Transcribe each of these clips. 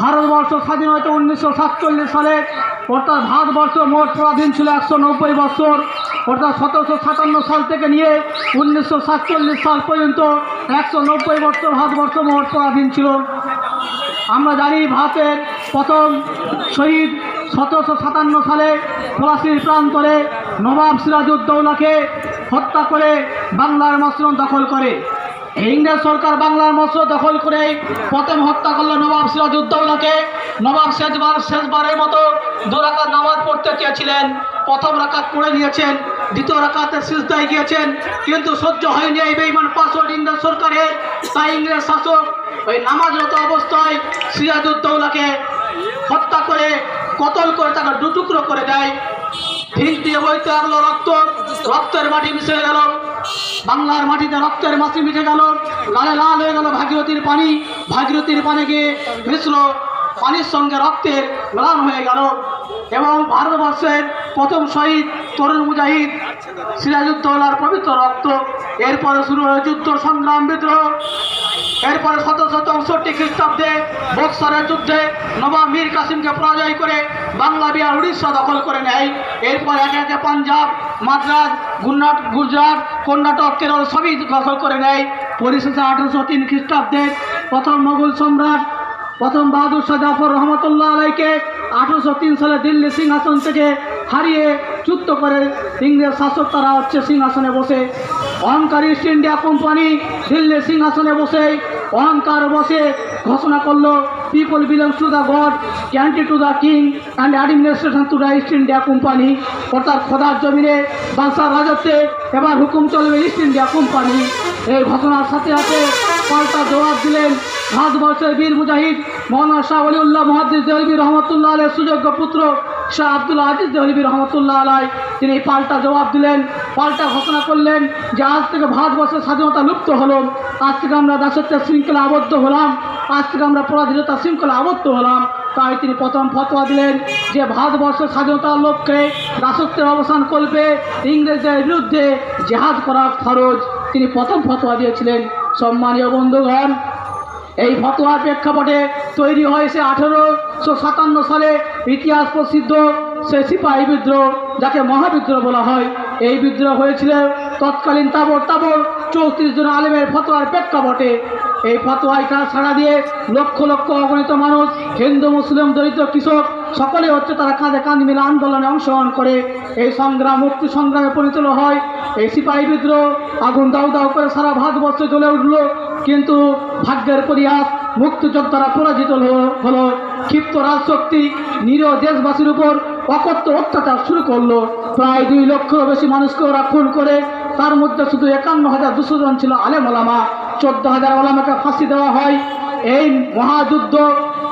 ভারতবর্ষ স্বাধীন হয়েছে উনিশশো সাতচল্লিশ সালে। অর্থাৎ ভারতবর্ষ মোট পরাধীন ছিল একশো নব্বই বছর। অর্থাৎ সতেরোশো সাতান্ন সাল থেকে নিয়ে উনিশশো সাতচল্লিশ সাল পর্যন্ত একশো নব্বই বছর ভারতবর্ষ মোট পরাধীন ছিল। আমরা জানি ভারতের প্রথম শহীদ সতেরোশো সাতান্ন সালে ফরাসির প্রান্তরে নবাব সিরাজউদ্দৌলাকে হত্যা করে বাংলার মসরণ দখল করে। ইংরেজ সরকার বাংলার মসর দখল করে প্রথম হত্যা করল নবাব সিরাজউদ্দৌলাকে। নবাব শেষবার, শেষবারের মতো দু রাকাত নামাজ পড়তে চেয়েছিলেন। প্রথম রাকাত পড়ে নিয়েছেন, দ্বিতীয় রাকাতে সিজদায় গিয়েছেন, কিন্তু সহ্য হয়নি এই বেইমান পাসওয়ার্ড ইংরেজ সরকারের। তাই ইংরেজ শাসক ওই নামাজরত অবস্থায় সিরাজউদ্দৌলাকে হত্যা করে, কতল করে তাকে দুটুকরো করে দেয়। ভিন দিয়ে বইতে লাগল রক্ত, রক্তের মাটি মিশে গেল। বাংলার মাটিতে রক্তের মাটি মিশে গেল, লালে লাল হয়ে গেল ভাগীরথীর পানি। ভাগীরথীর পানি গিয়ে মিশল পানির সঙ্গে রক্তের ম্লান হয়ে গেল। এবং ভারতবর্ষের প্রথম শহীদ তরুণ মুজাহিদ সিরাজউদ্দৌলার পবিত্র রক্ত। এরপরে শুরু হয়ে যুদ্ধ, সংগ্রাম, বিদ্রোহ। এরপরে সতেরোশো চৌষট্টি খ্রিস্টাব্দে বৎসরের যুদ্ধে নবাব মীর কাসিমকে পরাজয় করে বাংলা বিহার উড়িষ্যা দখল করে নেয়। এরপর একে একে পাঞ্জাব, মাদ্রাজ গুজরাট গুজরাট, কর্ণাটক, কেরল সবই দখল করে নেয়। পরিশেষে আঠেরোশো তিন খ্রিস্টাব্দে প্রথম মোগল সম্রাট, প্রথম বাহাদুর শাহ জাফর রহমতুল্লাহ আলাইকে আঠেরোশো তিন সালে দিল্লি সিংহাসন থেকে হারিয়ে চুক্ত করে ইংরেজ শাসক তারা হচ্ছে সিংহাসনে বসে। অহংকার ইস্ট ইন্ডিয়া কোম্পানি দিল্লি সিংহাসনে বসে অহংকার বসে ঘোষণা করল people belongs to the God, guaranteed to the king and administration to the East India Company. অর্থাৎ খোদার জমিনে বাদশার রাজত্বে এবার হুকুম চলবে ইস্ট ইন্ডিয়া কোম্পানি এই ঘটনার সাথে সাথে পাল্টা জবাব দিলেন ভারতবর্ষের বীর মুজাহিদ মৌলানা শাহ অলিউল্লাহ মহাদিস দেহলবী রহমতুল্লাহ আলের সুযোগ্য পুত্র শাহ আব্দুল্লাহ আজিজ দেহলবী রহমতুল্লাহ আলাই, তিনি পাল্টা জবাব দিলেন, পাল্টা ঘোষণা করলেন যে আজ থেকে ভারতবর্ষের স্বাধীনতা লুপ্ত হলো, আজ থেকে আমরা দাসত্বের শৃঙ্খলা আবদ্ধ হলাম, আজ থেকে আমরা পরাধীনতার শৃঙ্খলা আবদ্ধ হলাম। তাই তিনি প্রথম ফতোয়া দিলেন যে ভারতবর্ষের স্বাধীনতার লক্ষ্যে দাসত্বের অবসান করবে ইংরেজদের বিরুদ্ধে জেহাদ করা ফরজ তিনি প্রথম ফতোয়া দিয়েছিলেন। সম্মানীয় বন্ধুগণ, এই ফতোয়ার প্রেক্ষাপটে তৈরি হয়েছে আঠেরোশো সাতান্ন সালে ইতিহাস প্রসিদ্ধ, সে সিপাহী বিদ্রোহ, যাকে মহাবিদ্রোহ বলা হয়। এই বিদ্রোহ হয়েছিল তৎকালীন তাবর তাবর চৌত্রিশ জন আলেমের ফতোয়ার প্রেক্ষাপটে। এই ফতোয়ায় কাজ ছাড়া দিয়ে লক্ষ লক্ষ অগণিত মানুষ, হিন্দু, মুসলিম, দরিদ্র কৃষক, সকলে হচ্ছে তারা কাঁধে কাঁধ মিলে আন্দোলনে অংশগ্রহণ করে। এই সংগ্রাম, মুক্তি সংগ্রামে পরিচালিত হয়। এই সিপাহী বিদ্রোহ আগুন দাউ দাউ করে সারা ভারতবর্ষে জ্বলে উঠল। কিন্তু ভাগ্যের পরিহাস মুক্তিযোদ্ধারা পরাজিত হলো। ক্ষিপ্ত রাজশক্তি, নিরীহ দেশবাসীর উপর অকথ্য অত্যাচার শুরু করল। প্রায় দুই লক্ষেরও বেশি মানুষকে ওরা খুন করে, তার মধ্যে শুধু একান্ন হাজার দুশো জন ছিল আলেম ওলামা। চোদ্দ হাজার ওলামাকে ফাঁসি দেওয়া হয়। এই মহাযুদ্ধ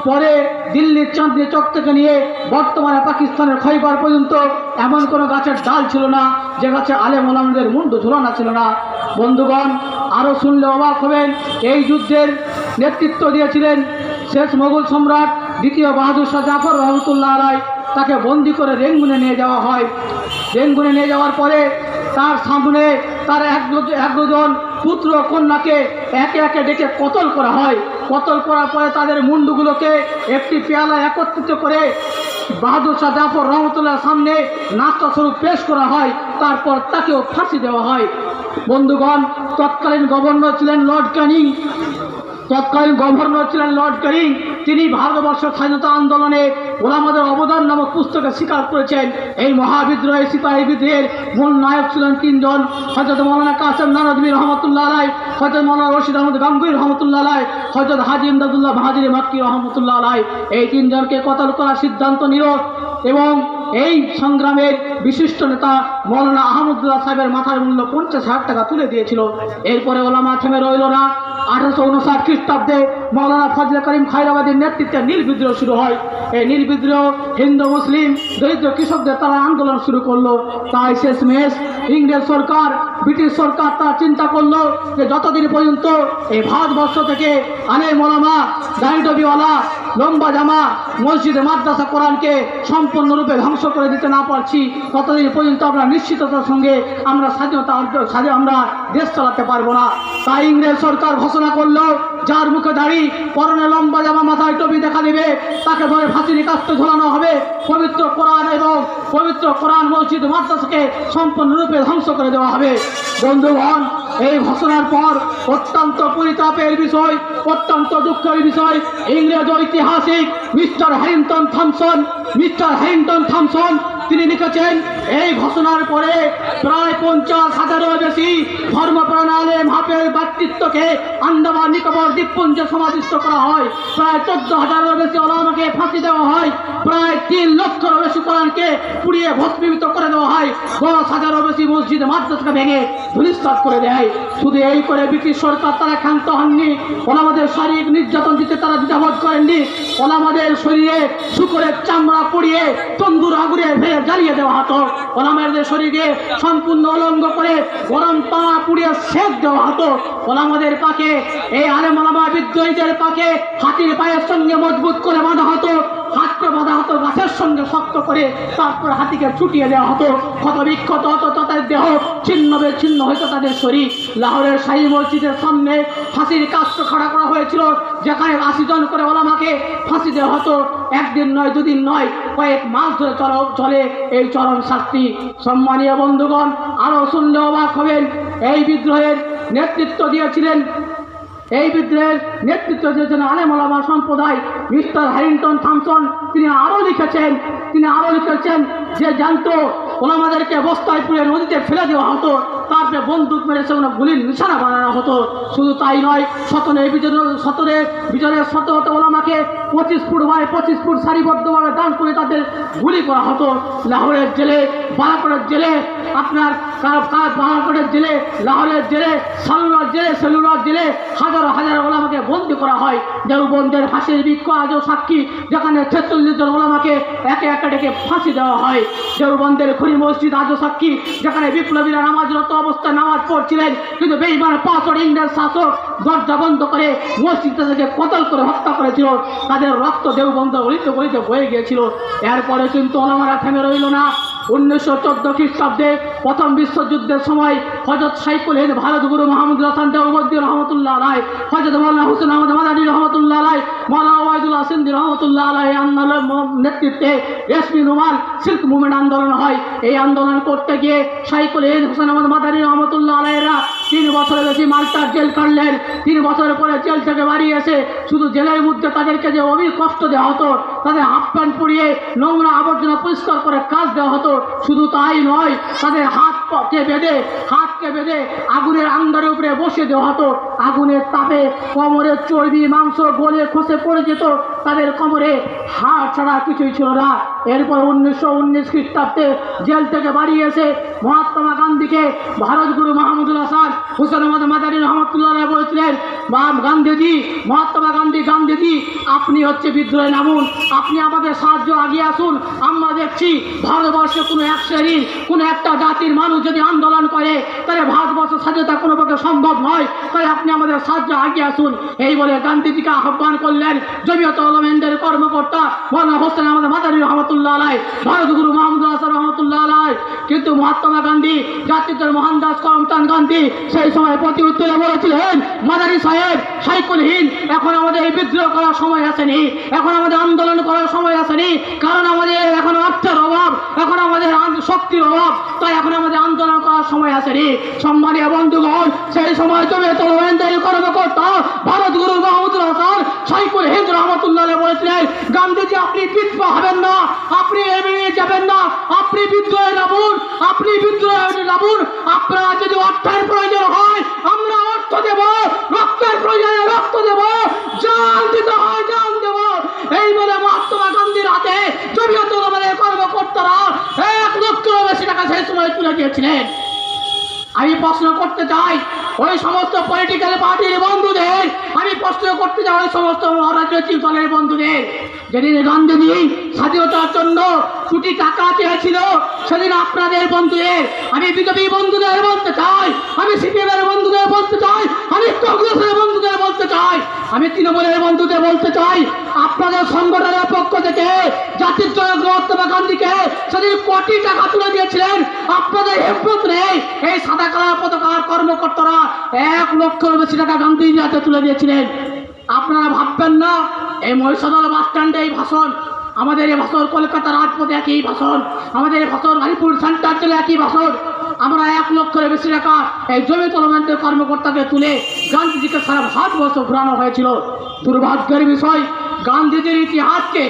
পরে দিল্লির চাঁদনি চক থেকে নিয়ে বর্তমানে পাকিস্তানের খৈবার পর্যন্ত এমন কোনো গাছের ডাল ছিল না, যে গাছে আলেম ওলামদের মুন্ডু ঝুলানো ছিল না। বন্ধুগণ আরও শুনলে অবাক হবেন, এই যুদ্ধের নেতৃত্ব দিয়েছিলেন শেষ মোগল সম্রাট দ্বিতীয় বাহাদুর শাহ জাফর রহমতুল্লাহ আলাই তাকে বন্দি করে রেঙ্গুনে নিয়ে যাওয়া হয়। রেঙ্গুনে নিয়ে যাওয়ার পরে তার সামনে তার এক এক দুজন পুত্র কন্যাকে একে একে ডেকে কতল করা হয়। কতল করার পরে তাদের মুন্ডুগুলোকে একটি পেয়ালা একত্রিত করে বাহাদুর শাহ জাফর রহমতুল্লাহর সামনে নাস্তা স্বরূপ পেশ করা হয়। তারপর তাকেও ফাঁসি দেওয়া হয়। বন্ধুগণ, তৎকালীন গভর্নর ছিলেন লর্ড ক্যানিং। তৎকালীন গভর্নর ছিলেন লর্ড ক্যানিং তিনি ভারতবর্ষের স্বাধীনতা আন্দোলনে ওলামাদের অবদান নামক পুস্তকে স্বীকার করেছেন। এই মহাবিদ্রোহী সিপাহী বিদ্রোহের মূল নায়ক ছিলেন তিনজন। হজরত মৌলানা কাসেম নানদবী রহমতুল্লাহ আলাই হজরত মৌলানা রশিদ আহমদ গাঙ্গুই রহমতুল্লাহ আলাই হজরত হাজি ইমদাদুল্লাহ মাহাজির মাক্কি রহমতুল্লাহ আলাই এই তিনজনকে কতল করার সিদ্ধান্ত নিল এবং এই সংগ্রামের বিশিষ্ট নেতা মৌলানা আহমদুল্লাহ সাহেবের মাথার মূল্য পঞ্চাশ হাজার টাকা তুলে দিয়েছিল। এরপরে ওলামা থেমে রইল না। আঠারোশো উনষাট খ্রিস্টাব্দে মৌলানা ফজলে করিম খাইরাবাদের নেতৃত্বে নীল বিদ্রোহ শুরু হয়। এই নীল বিদ্রোহ হিন্দু, মুসলিম, দরিদ্র কৃষকদের তারা আন্দোলন শুরু করল। তাই শেষমেশ ইংরেজ সরকার, ব্রিটিশ সরকার তারা চিন্তা করল যে যতদিন পর্যন্ত এই ভারতবর্ষ থেকে আনে মোলামা দাঁড়িটবিওয়ালা লম্বা জামা, মসজিদে মাদ্রাসা, কোরআনকে সম্পূর্ণরূপে ধ্বংস করে দিতে না পারছি, ততদিন পর্যন্ত আমরা নিশ্চিততার সঙ্গে আমরা স্বাধীনতা আমরা দেশ চালাতে পারব না। তাই ইংরেজ সরকার ঘোষণা করল যার মুখে দাড়ি, পরনে লম্বা জামা, মাথায় টপি দেখা দিবে রাষ্ট্র ঝোলানো হবে। পবিত্র কোরআন এবং পবিত্র কোরআন মসজিদ মাদ্রাসাকে সম্পূর্ণরূপে ধ্বংস করে দেওয়া হবে। বন্ধুগণ, এই ঘোষণার পর অত্যন্ত পরিতাপের বিষয়, অত্যন্ত দুঃখের বিষয়। ইংরেজ ঐতিহাসিক mister Harrington Thomson, mister Harrington Thomson, তিনি লিখেছেন, এই ঘোষণার পরে প্রায় পঞ্চাশ হাজারেরও বেশি ধর্মপ্রাণ আলেম হাফের ব্যক্তিত্বকে আন্দামান নিকোবর দ্বীপপুঞ্জ সমাধিস্থ করা হয়। প্রায় চোদ্দ হাজারেরও বেশি ওলামাকে ফাঁসি দেওয়া হয়। প্রায় তিন লক্ষেরও বেশি কোরআনকে পুড়িয়ে ভস্মীভূত করে দেওয়া হয়। দশ হাজারও বেশি মসজিদে মাদ্রাসাকে ভেঙে ধুলিস্তাত করে দেয় শুধু এই করে ব্রিটিশ সরকার তারা ক্ষান্ত হননি। ওলামাদের শারীরিক নির্যাতন দিতে তারা দ্বিধাবোধ করেননি। ওলামাদের শরীরে শুকরের চামড়া পড়িয়ে তন্দুর আগুরে ভেঙে জ্বালিয়ে দেওয়া হতো। ওলামাদের শরীরে সম্পূর্ণ অলঙ্গ করে গরম পা পুড়িয়ে সেক দেওয়া হতো। ওলামাদের পাকে এই আলেম ওলামা বিদ্রোহীদের পাকে হাতির পায়ের সঙ্গে মজবুত করে বাঁধা হতো, হাতকে বাঁধা হতো, গাছের সঙ্গে শক্ত করে তারপর হাতিকে ছুটিয়ে দেওয়া হতো। ক্ষত বিক্ষত হতো, তাদের দেহ ছিন্ন বিচ্ছিন্ন হতো তাদের শরীর। লাহোরের শাহী মসজিদের সামনে ফাঁসির কাস্ট খাড়া করা হয়েছিল, যেখানে আশি জন করে ওলামাকে ফাঁসি দেওয়া হতো। একদিন নয়, দুদিন নয়, কয়েক মাস ধরে চল, চলে এই চরম শাস্তি। সম্মানীয় বন্ধুগণ, আরও শুনলে অবাক হবেন, এই বিদ্রোহের নেতৃত্ব দিয়েছিলেন এই বিদ্রোহের নেতৃত্ব দিয়েছেন আলেম ওলামা সম্প্রদায়। মিস্টার হ্যারিংটন থামসন, তিনি আরও লিখেছেন, তিনি আরও লিখেছেন যে জানতো ওলামাদেরকে বস্তায় পুড়ে নদীতে ফেলে দেওয়া হতো। তারপরে বন্দুক মেরে সেগুলো গুলির নিশানা বানানো হতো। শুধু তাই নয় সতনের বিজয় সতরে বিজয়ের শত শত ওলামাকে পঁচিশ ফুট বাই পঁচিশ ফুট সারিবদ্ধভাবে দান করে তাদের গুলি করা হতো। লাহোরের জেলে বারাকরের জেলে, আপনার বারাকরের জেলে, লাহোরের জেলে, সালুরার জেলে সেলুলার জেলে হাজারো হাজার ওলামাকে বন্দি করা হয়। দেওবন্দের ফাঁসির বৃক্ষ আজও সাক্ষী, যেখানে ছেচল্লিশ জন ওলামাকে একে একে ডেকে ফাঁসি দেওয়া হয়। দেওবন্দের খুরি মসজিদ আজও সাক্ষী, যেখানে বিপ্লবীরা নামাজরত অবস্থায় নামাজ পড়ছিলেন, কিন্তু বেইমান পাঁচর ইংরেজ শাসক দরজা বন্ধ করে মসজিদ থেকে কতল করে হত্যা করেছিল, তাদের রক্ত দেওবন্ধ গলিত গলিত বয়ে গিয়েছিল। এরপরে কিন্তু ওলামারা থেমে রইল না। উনিশশো চোদ্দ খ্রিস্টাব্দে প্রথম বিশ্বযুদ্ধের সময় হজরত সাইকুল হিন্দ ভারত গুরু মাহমুদুল হাসান দেওবন্দি রহমতুল্লাহ রায় হজরত মৌলানা হুসেন আহমদ মাদানী রহমতুল্লাহ রায় মৌলানা ওয়াইদুল্লাহ সিন্দি রহমতুল্লাহ রায় আন্দোলন নেতৃত্বে রেশমি রুমাল সিল্ক মুভমেন্ট আন্দোলন হয়। এই আন্দোলন করতে গিয়ে সাইকুল হিন্দ হুসেন আহমদ মাদানী রহমতুল্লাহ আলাইরা তিন বছরের বেশি মাল্টার জেল কাটলেন। তিন বছরের পরে জেল থেকে বাড়িয়ে এসে শুধু জেলের মধ্যে তাদেরকে যে অবির কষ্ট দেওয়া হতো, তাদের হাফ প্যান্ট পরিয়ে নোংরা আবর্জনা পরিষ্কার করে কাজ দেওয়া হতো, শুধু তাই নয়, তাদের হাত কে বেঁধে, হাতকে বেঁধে আগুনের আন্দারের উপরে বসে দেওয়া হতো। আগুনের তাপে কোমরের চর্বি, মাংস, গলে খসে পড়ে যেত। তাদের কোমরে হাড় ছাড়া কিছুই ছিল না। এরপর উনিশশো উনিশ খ্রিস্টাব্দে জেল থেকে বাড়িয়ে এসে মহাত্মা গান্ধীকে ভারত গুরু মাহমুদুল হাসান হুসেন আহমদ মাদানী রহমতুল্লাহ রায় বলেছিলেন গান্ধীজি, মহাত্মা গান্ধী, গান্ধীজি, আপনি হচ্ছে বিদ্রোহে নামুন, আপনি আমাদের সাহায্য আগিয়ে আসুন, আমরা দেখছি ভারতবর্ষে কোনো এক শ্রেণির, কোনো একটা জাতির মানুষ যদি আন্দোলন করে, তাহলে ভারতবর্ষ স্বাধীনতা কোনো পক্ষে সম্ভব নয়, তাই আপনি আমাদের সাহায্য আগিয়ে আসুন। এই বলে গান্ধীজিকে আহ্বান করলেন জমিয়ত আলমেন্দের কর্মকর্তা মৌলানা হোসেন আমাদের মাদানী রহমতুল্লাহ আলাই ভারত গুরু মাহমুদ হাসান রহমতুল্লাহ কিন্তু মহাত্মা গান্ধী জাতিদের মহানদাস করমচাঁদ গান্ধী সেই সময় প্রতি উত্তরে বলেছিলেন, মাদারি সাহেব, সাইকুলহীন, এখন আমাদের এই বিদ্রোহ করার সময় আসেনি, এখন আমাদের আন্দোলন করার সময় আসেনি, কারণ আমাদের এখন অর্থের অভাব, এখন আমাদের শক্তির অভাব, তাই এখন আমাদের আন্দোলন করার সময় আসেনি সম্মানীয় বন্ধুগণ, সেই সময় তুমি তলবেন্দারি কর্মকর্তা ভারত গুরু মাহমুদুল হাসান হিন্দ রহমতুল্লাহ বলেছিলেন, গান্ধীজি, আপনি হবেন না, আপনি এড়িয়ে যাবেন না, আপনি বিদ্রোহে নামুন আপনি বিদ্রোহে নামুন যদি অর্থের প্রয়োজন হয়, আমরা অর্থ দেব, রক্তের প্রয়োজনে রক্ত দেব, জান দিতে হয়, জান দেব। এই বলে মহাত্মা গান্ধীর হাতে জমিয়ত কর্মকর্তারা এক লক্ষেরও বেশি টাকা সেই সময় তুলে দিয়েছিলেন। আমি প্রশ্ন করতে চাই, ওই সমস্ত পলিটিক্যাল পার্টির বন্ধুদের, আমি প্রশ্ন করতে চাই ওই সমস্ত রাজনৈতিক দলের বন্ধুদের। যেদিন গান্ধীজি স্বাধীনতার জন্য কোটি টাকা চেয়েছিল সেদিন আপনাদের বন্ধুদের, আমি বিজেপি বন্ধুদের বলতে চাই, আমি সিপিএমের বন্ধুদের বলতে চাই, আমি কংগ্রেসের বন্ধুদের বলতে চাই, আমি তৃণমূলের বন্ধুদের বলতে চাই। আপনাদের সংগঠনের পক্ষ থেকে জাতির জনক মহাত্মা গান্ধীকে সেদিন কোটি টাকা তুলে দিয়েছিলেন। আপনাদের হেফত নেই। এই সাদা কালার পতাকার কর্মকর্তারা এক লক্ষের বেশি টাকা গান্ধীজি হাতে তুলে দিয়েছিলেন। আপনারা ভাববেন না, এই মহিষাদল বাস স্ট্যান্ডে এই ভাষণ আমাদের এ ভাষণ কলকাতা রাজপথে একই ভাষণ আমাদের এ ভাষণ হরিপুর সেন্টার জেলে একই ভাষণ আমরা এক লক্ষের বেশি টাকা এই জমি তলমেন্টের কর্মকর্তাকে তুলে গান্ধীজিকে সারা ভারতবর্ষ ঘুরানো হয়েছিল। দুর্ভাগ্যের বিষয় গান্ধীজির ইতিহাসকে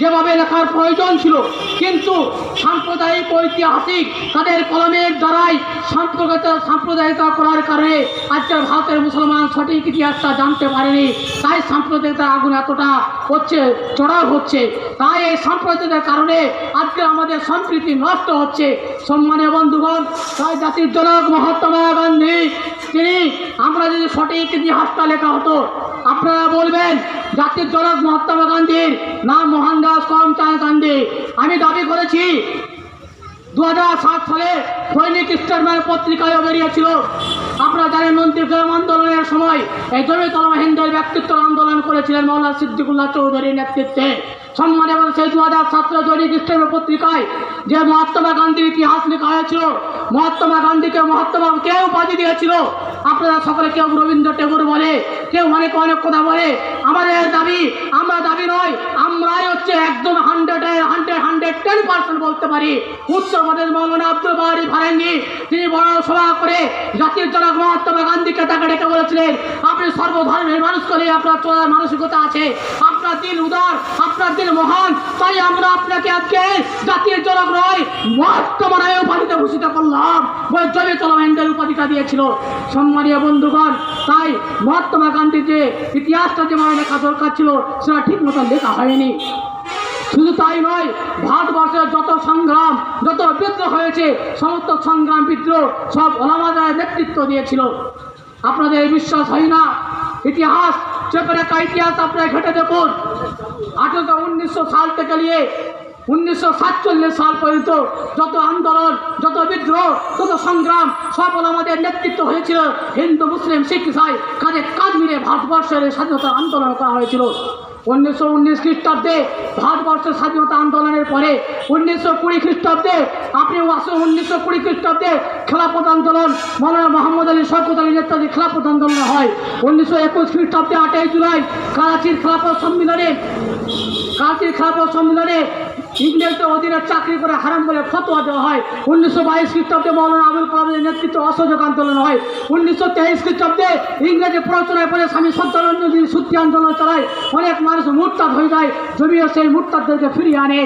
যেভাবে লেখার প্রয়োজন ছিল, কিন্তু সাম্প্রদায়িক ঐতিহাসিক তাদের কলমের দ্বারাই সাম্প্রদায়িকতা সাম্প্রদায়িকতা করার কারণে আজকের ভারতের মুসলমান সঠিক ইতিহাসটা জানতে পারেনি। তাই সাম্প্রদায়িকতার আগুন এতটা হচ্ছে চড়াও হচ্ছে। তাই এই সাম্প্রদায়িকতার কারণে আজকে আমাদের সম্প্রীতি নষ্ট হচ্ছে। সম্মানীয় বন্ধুগণ, তাই জাতির জনক মহাত্মা গান্ধী, তিনি আমরা যদি সঠিক ইতিহাসটা লেখা হতো আপনারা বলবেন জাতির জনক মহাত্মা গান্ধীর নাম মোহনদাস করমচাঁদ গান্ধী। আমি দাবি করেছি দু সালে দৈনিক স্টেটমেন্ট পত্রিকায় বেরিয়েছিল। আপনারা জানেন মন্ত্রী গ্রাম আন্দোলনের সময় এই জমি তলমা হিন্দুর ব্যক্তিত্ব আন্দোলন করেছিলেন মৌলানা সিদ্দিকুল্লাহ চৌধুরীর নেতৃত্বে। সম্মান এবং সেই দু হাজার সতেরো দৈনিক স্টেটমেন্ট পত্রিকায় যে মহাত্মা গান্ধীর ইতিহাস লেখা হয়েছিল, মহাত্মা গান্ধীকে মহাত্মা কেউ উপাধি দিয়েছিল? আপনারা সকলে কেউ রবীন্দ্র টেগোর বলে, কেউ অনেক অনেক কথা বলে, আমাদের দাবি, আমরা দাবি নয়, আমরাই হচ্ছে একদম hundred hundred hundred ten percent বলতে পারি। উত্তরপ্রদেশ মৌলানা আব্দুল বাহারি ফারেঙ্গি, তিনি বড় সভা করে জাতির জনক মহাত্মা গান্ধীকে তাকে ডেকে বলেছিলেন, আপনি সর্বধর্মের মানুষকে নিয়ে আপনার চলার মানসিকতা আছে। আপনার দিল উদার, আপনার দিল মহান, তাই আমরা আপনাকে আজকে জাতির জনক নয়, মহাত্মা রায় উপাধিতে ভূষিত করলাম। বৈদ্যবী চলমেন্দ্রের উপাধিটা দিয়েছিল। সম্মানীয় বন্ধুগণ, তাই মহাত্মা গান্ধীর যে ইতিহাসটা যেভাবে লেখা দরকার ছিল, সেটা ঠিক মতো লেখা হয়নি। শুধু তাই নয়, ভারতবর্ষের যত সংগ্রাম, যত বিদ্রোহ হয়েছে, সমস্ত সংগ্রাম বিদ্রোহ সব ওলামাদের নেতৃত্ব দিয়েছিল। আপনাদের বিশ্বাস হয় না, ইতিহাস চেপে একটা ইতিহাস আপনারা ঘেটে দেখুন, আঠেরোশো উনিশশো সাল থেকে নিয়ে উনিশশো সাতচল্লিশ সাল পর্যন্ত যত আন্দোলন, যত বিদ্রোহ, যত সংগ্রাম সকল আমাদের নেতৃত্ব হয়েছিল। হিন্দু, মুসলিম, শিখ, ইসাই কাজে কাজ মিলে ভারতবর্ষের স্বাধীনতা আন্দোলন করা হয়েছিল। উনিশশো উনিশ খ্রিস্টাব্দে ভারতবর্ষের স্বাধীনতা আন্দোলনের পরে উনিশশো কুড়ি খ্রিস্টাব্দে আপনি উনিশশো কুড়ি খ্রিস্টাব্দে খেলাপথ আন্দোলন, মৌলানা মোহাম্মদ আলী শরকত আলী নেতাজি খেলাপথ আন্দোলন হয়। উনিশশো একুশ খ্রিস্টাব্দে আটই জুলাই করাচির খেলাপথ সম্মিলনে কারাচির খেলাপথ সম্মিলনে ইংরেজদের অধীনে চাকরি করে হারাম বলে ফতোয়া দেওয়া হয়। উনিশশো বাইশ খ্রিস্টাব্দে মৌলানা আবুল কালামের নেতৃত্বে অসহযোগ আন্দোলন হয়। উনিশশো তেইশ খ্রিস্টাব্দে ইংরেজি প্রচনায় পরে স্বামী সত্যানন্দী সূত্রি আন্দোলন চালায়। অনেক মানুষ মুরতাদ হয়ে যায়। জমিও সেই মুরতাদদেরকে ফিরিয়ে আনে।